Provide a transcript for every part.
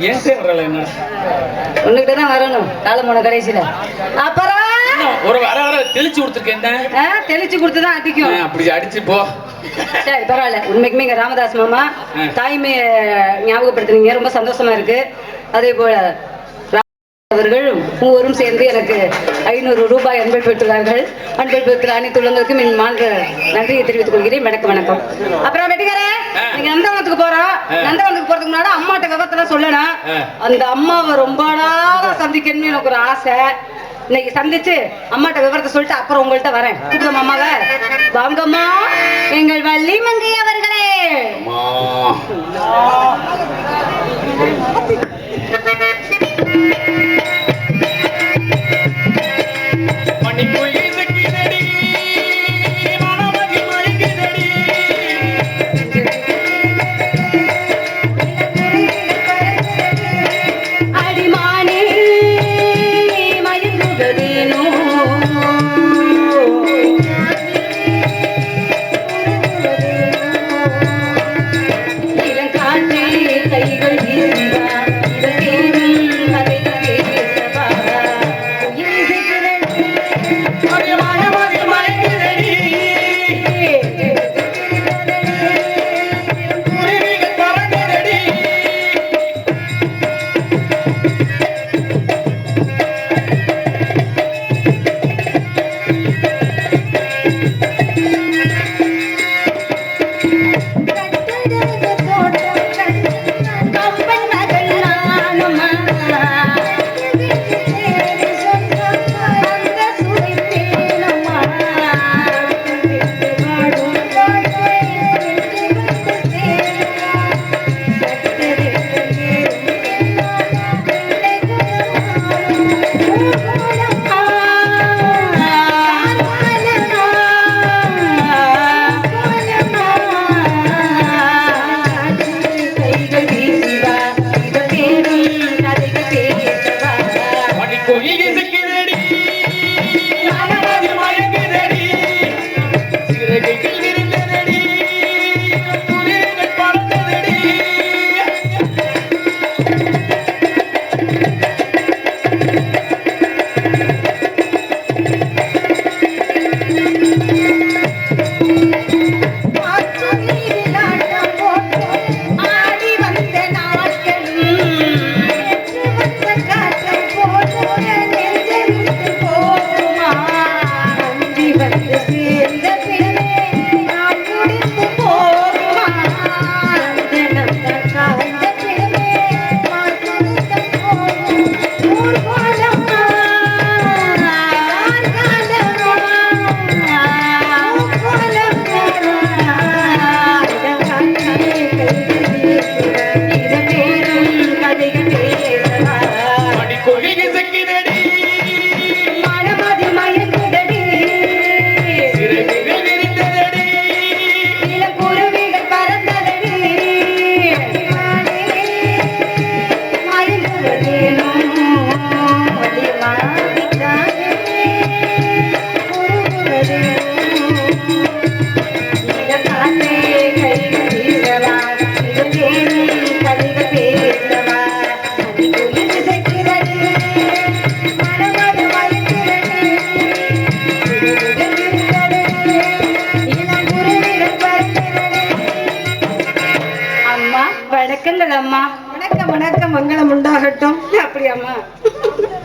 ஏன் சேர்றல என்ன? உன்னுகிட்ட தான் வரணும் காலமான கடைசியில. அப்புறம்? ஒரு வர வர தெளிச்சு கொடுத்துருக்கேன் தெளிச்சு கொடுத்து தான் ஆ, அடிக்கும் அப்படி அடிச்சு போ. சரி பரவாயில்ல. உண்மைக்குமே இங்க ராமதாஸ் மாமா ஆ. தாய்மையை ஞாபகப்படுத்துனீங்க. ரொம்ப சந்தோஷமா இருக்கு. அதே போல அவர்கள் மூவரும் சேர்ந்து எனக்கு ஐநூறு ரூபாய் அன்பை பெற்றுள்ளார்கள். அன்பை பெற்ற அனைத்து உள்ளங்களுக்கும் என் மாண்பு நன்றியை தெரிவித்துக் கொள்கிறேன். வணக்கம் வணக்கம். அப்புறம் வெட்டிக்காரே. நீங்க நந்தவனத்துக்கு போறோம். நந்தவனத்துக்கு போறதுக்கு முன்னாடி அம்மாட்ட விவரத்தெல்லாம் சொல்லணும். அந்த அம்மாவை ரொம்ப நாளா சந்திக்கணும்னு எனக்கு ஒரு ஆசை. இன்னைக்கு சந்திச்சு அம்மாட்ட விவரத்தை சொல்லிட்டு அப்புறம் உங்கள்ட்ட வரேன். கூப்பிடுமா அம்மாவை வாங்கம்மா எங்கள் வள்ளி மங்கை அவர்களே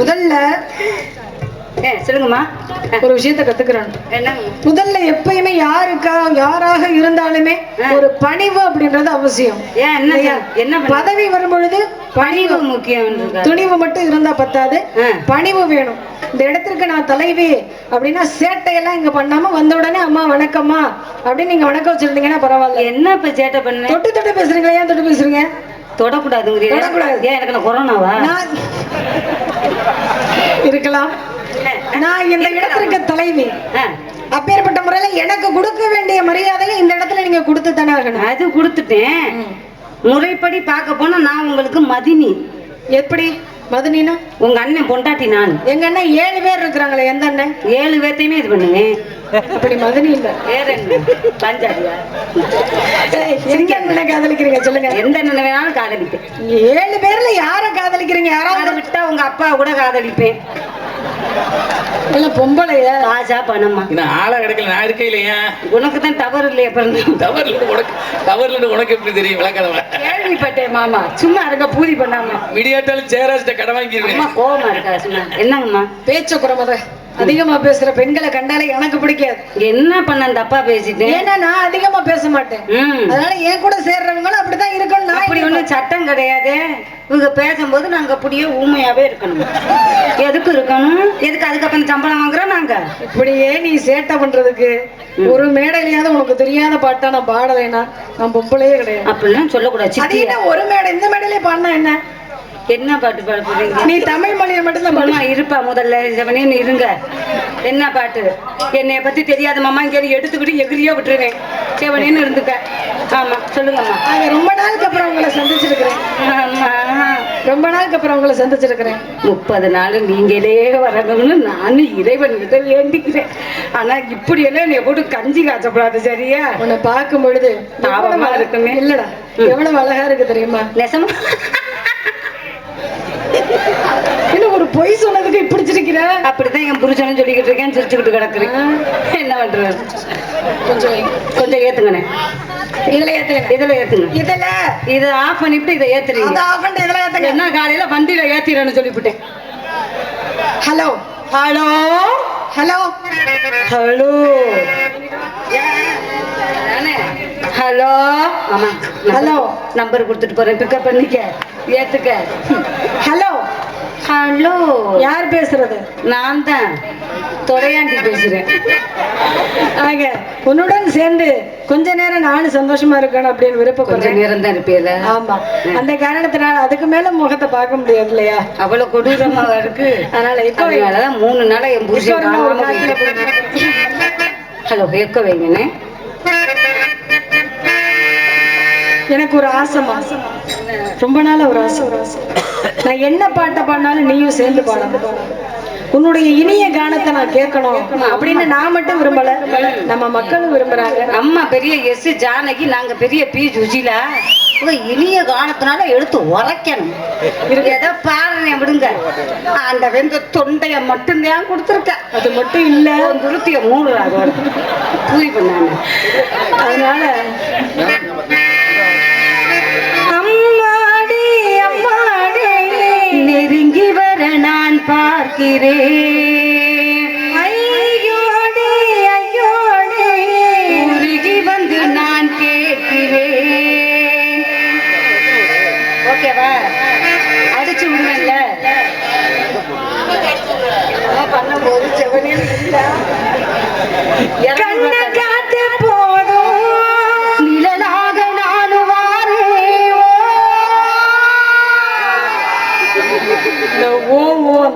முதல்ல சொல்லுங்கம்மா. ஒரு விஷயத்த கத்துக்கிறேன். என்னங்க? முதல்ல எப்பயுமே யாருக்கா யாராக இருந்தாலுமே. ஒரு பணிவு அப்படின்றது அவசியம். என்ன பதவி வரும் பொழுது பணிவு முக்கியம் துணிவு மட்டும் இருந்தா பத்தாது. பணிவு வேணும். இந்த இடத்திற்கு நான் தலைவி அப்படின்னா சேட்டையெல்லாம் இங்க பண்ணாம வந்த உடனே அம்மா வணக்கம்மா அப்படின்னு நீங்க வணக்கம் வச்சிருந்தீங்கன்னா பரவாயில்ல. என்ன இப்ப சேட்டை பண்ண? தொட்டு தொட்டு பேசுறீங்களா? ஏன் தொட்டு பேசுறீங்க? தொடக்கூடாதுங்கிறீங்க தொடக்கூடாது. ஏன் எனக்கு கொரோனாவா? இருக்கலாம். நான் இந்த இடத்திற்கு தலைவி. அப்பேற்பட்ட முறையில எனக்கு கொடுக்க வேண்டிய மரியாதையை இந்த இடத்துல நீங்க கொடுத்து தானே ஆகணும். அது கொடுத்துட்டேன். முறைப்படி பார்க்க போனா நான் உங்களுக்கு மதினி. எப்படி? மதுனினா உங்க அண்ணன் பொண்டாட்டி நான். எங்க அண்ணன் ஏழு பேர் இருக்கிறாங்களே எந்த அண்ணன்? ஏழு பேர்த்தையுமே இது பண்ணுவேன் அப்படி மதுனி இல்ல. வேற என்ன? பஞ்சாபியா? எங்க அண்ணனை காதலிக்கிறீங்க சொல்லுங்க. எந்த அண்ணனை வேணாலும் காதலிப்பேன். ஏழு பேர்ல யார காதலிக்கிறீங்க? யாராவது விட்டா உங்க அப்பா கூட காதலிப்பேன். இல்ல பொம்பளைய. காசா பணமா? இன்னும் ஆளா கிடைக்கல நான் இருக்கே இல்லையா உனக்கு தான் தவறு இல்லையா பிறந்த டவர்ல இருந்து உனக்கு டவர்ல இருந்து உனக்கு எப்படி தெரியும் விளக்காதவன். கேள்விப்பட்டேன் மாமா. சும்மா இருக்க பூரி பண்ணாம. விடியாட்டாலும் சேராசிட்ட கடை வாங்கிடுவேன். அம்மா கோவமா இருக்கா சும்மா. என்னங்கம்மா? பேச்ச குறமத அதிகமா பேசுற பெண்களை கண்டாலே எனக்கு பிடிக்காது. என்ன பண்ண தப்பா பேசிட்டேன் ஏன்னா நான் அதிகமா பேச மாட்டேன். அதனால என் கூட சேர்றவங்களும் அப்படிதான் இருக்கணும் நான் அப்படி ஒண்ணும் சட்டம் கிடையாது. இவங்க பேசும்போது நாங்க அப்படியே ஊமையாவே இருக்கணும். எதுக்கு இருக்கணும்? எதுக்கு அதுக்கப்புறம் சம்பளம் வாங்குறோம் நாங்க? இப்படியே நீ சேட்டை பண்றதுக்கு ஒரு மேடையிலயாவது உனக்கு தெரியாத பாட்டா நான் பாடலைன்னா நான் பொம்பளையே கிடையாது. அப்படிலாம் சொல்லக்கூடாது. ஒரு மேடை இந்த மேடையிலே பாடினா என்ன? என்ன பாட்டு பாட போறீங்க? நீ தமிழ் மொழியை மட்டும்தான் பாடு. அம்மா இருப்பா முதல்ல செவனேன்னு இருங்க. என்ன பாட்டு? என்னைய பத்தி தெரியாத மாமா. இங்க எடுத்துக்கிட்டு எகிரியா விட்டுருவேன் செவனேன்னு இருந்துக்க. ஆமா சொல்லுங்கம்மா. நாங்க ரொம்ப நாளுக்கு அப்புறம் உங்களை சந்திச்சிருக்கிறேன். ஆமா. ரொம்ப நாளுக்கு அப்புறம் உங்களை சந்திச்சிருக்கிறேன். முப்பது நாள் நீங்களே வரணும்னு நானும் இறைவன்கிட்ட வேண்டிக்கிறேன். ஆனா இப்படி எல்லாம் என்னை போட்டு கஞ்சி காய்ச்சக்கூடாது சரியா? உன்னை பார்க்கும் பொழுது பாவமா இருக்குமே. இல்லடா எவ்வளவு அழகா இருக்கு தெரியுமா? நெசமா என்ன ஒரு பொய் சொன்னதுக்கு இப்படி சிரிக்கிற? அப்படிதான் என் புருஷனும் சொல்லிக்கிட்டு இருக்கேன் சிரிச்சுக்கிட்டு கிடக்குறேன். என்ன பண்றது? கொஞ்சம். கொஞ்சம் ஏத்துங்கண்ணே. இதுல ஏத்துங்க. இதுல ஏத்துங்க. இதுல. இதை ஆஃப் பண்ணிவிட்டு இதை ஏத்துறீங்க. ஆஃப் பண்ணிட்டு இதுல ஏத்துங்க. என்ன காலையில வண்டியில ஏத்திரன்னு சொல்லிவிட்டேன். Hello. Hello. Hello. Hello. Hello. ஆமா Hello. நம்பர் கொடுத்துட்டு போறேன். பிக்கப் பண்ணிக்க. ஏத்துக்க. ஹலோ. ஹலோ. யார் பேசுறது? நான் தான். தொடையாண்டி பேசுறேன். ஆக உன்னுடன் சேர்ந்து கொஞ்ச நேரம் நானும் சந்தோஷமா இருக்கணும் அப்படின்னு விருப்பப்படுறேன். நேரம் தான் இருப்பேல. ஆமா. அந்த காரணத்தினால அதுக்கு மேல முகத்தை பார்க்க முடியாது இல்லையா? அவ்வளவு கொடூரமா இருக்கு. அதனால இப்போ மூணு நாளா என் புருஷன். ஹலோ எக்க வைங்கண்ணே எனக்கு ஒரு ஆசைமா ரொம்ப நாளா ஒரு ஆசை. நான் என்ன பாட்டை பாடினாலும் நீயும் சேர்ந்து பாடணும். உன்னுடைய இனிய கானத்தை நான் கேட்கணும். அப்படின்னு நான் மட்டும் விரும்பல. நம்ம மக்களும் விரும்புறாங்க. அம்மா பெரிய எஸ் ஜானகி நாங்க பெரிய பி இவ இனிய காலத்தினால எடுத்து உரைக்கணும். ஏதோ பாருங்க விடுங்க. அந்த வெந்த தொண்டைய மட்டும்தான் கொடுத்துருக்க. அது மட்டும் இல்ல. துருத்திய மூணு அதோட. பூரி பண்ணாங்க அதனால வர நான் பார்க்கிறேன். ஐயோடி ஐயோடி உருகி வந்து நான் கேட்கிறேன். ஓகேவா? அடிச்சு விடுவேன்ல பண்ணும்போது செவனே கண்ண காத்து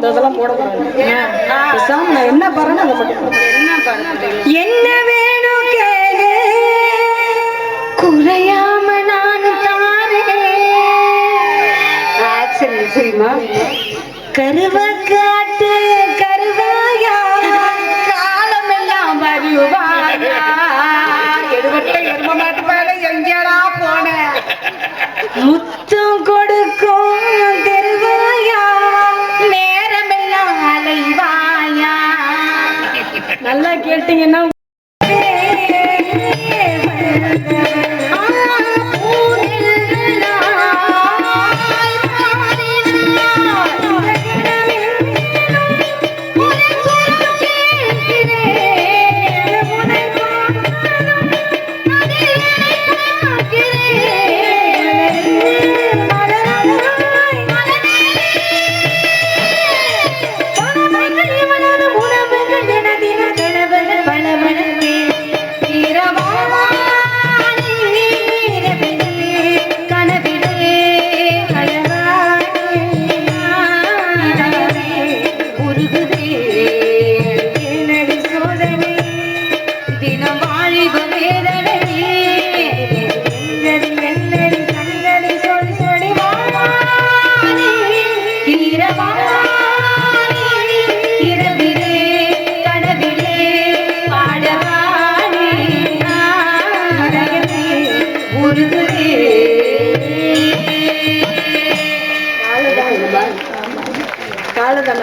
அந்த இதெல்லாம் போடக்கூடாது பேசாம நான் என்ன பாருன்னு அதை மட்டும் போடு. என்ன பண்ணுறீங்க என்ன வேணும் கேளு. குறையாம நானும் தாரேன் ஆக்சன் தெரியுமா? கருவக்காட்டு கருவாயா காலமெல்லாம் வருவாயா எடுபட்ட எரும மாட்டு மேல எங்கடா போன? முத்தம் கொடுக்கும் நல்லா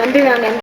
நன்றி நான் நன்றி